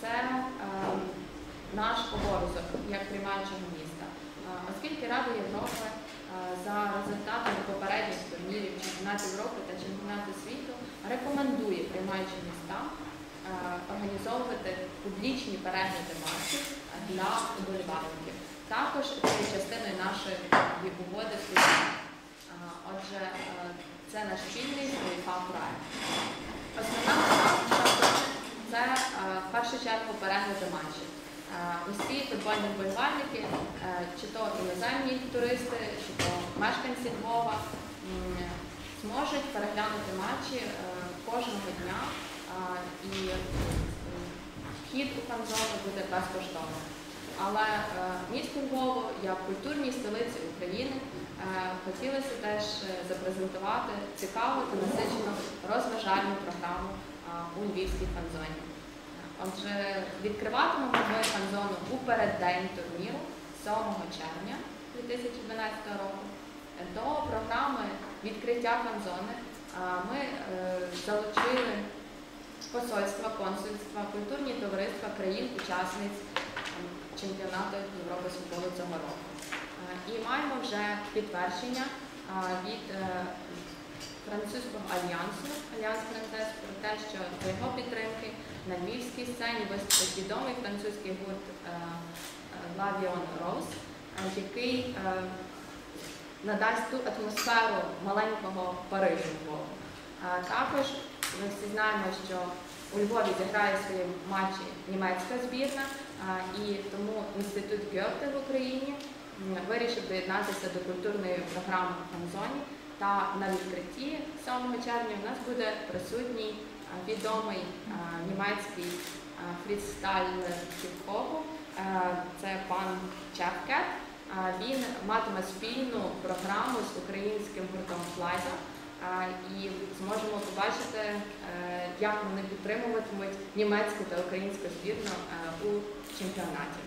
це е, наш обов'язок як приймаючого міста. Е, Оскільки Рада Європи е, за результатами попередніх турнірів чемпіонату Європи та чемпіонату світу рекомендує приймаючі міста е, організовувати публічні перегляди матчів для вболівальників. Також це є частиною нашої угоди Е, Отже, це наш УЄФА проект. Основна мета це е, в першу чергу перегляди матчів. Е, Усі футбольні вболівальники, е, чи то іноземні туристи, чи то мешканці Львова, зможуть переглянути матчі е, кожного дня е, і вхід у фан-зону буде безкоштовним. Але е, місту Львову, як культурній столиці України, е, хотілося теж е, запрезентувати цікаву та насичену розважальну програму е, у Львівській фан-зоні. Отже, відкриватимемо ми фан-зону у переддень турніру 7 червня 2012 року. До програми відкриття фан-зони ми е, залучили посольства, консульства, культурні товариства країн-учасниць чемпіонату Європи з футболу цього року. Е, І маємо вже підтвердження від е, французького альянсу, Альянс Францез, про те, що за його підтримки на львівській сцені виступить відомий французький гурт е, е, Vion Rose, е, який е, надасть ту атмосферу маленького Парижу Львову. Е, Також ми всі знаємо, що у Львові зіграє свої матчі німецька збірна, е, і тому інститут Гьоте в Україні вирішив доєднатися до культурної програми в. Та на відкритті 7 червня у нас буде присутній е, відомий е, німецький е, фрістайлер хіп-хопу. Е, Це пан Чевкет. Е, Він матиме спільну програму з українським гуртом Флайза. І зможемо побачити, як вони підтримуватимуть німецьку та українську збірну у чемпіонаті.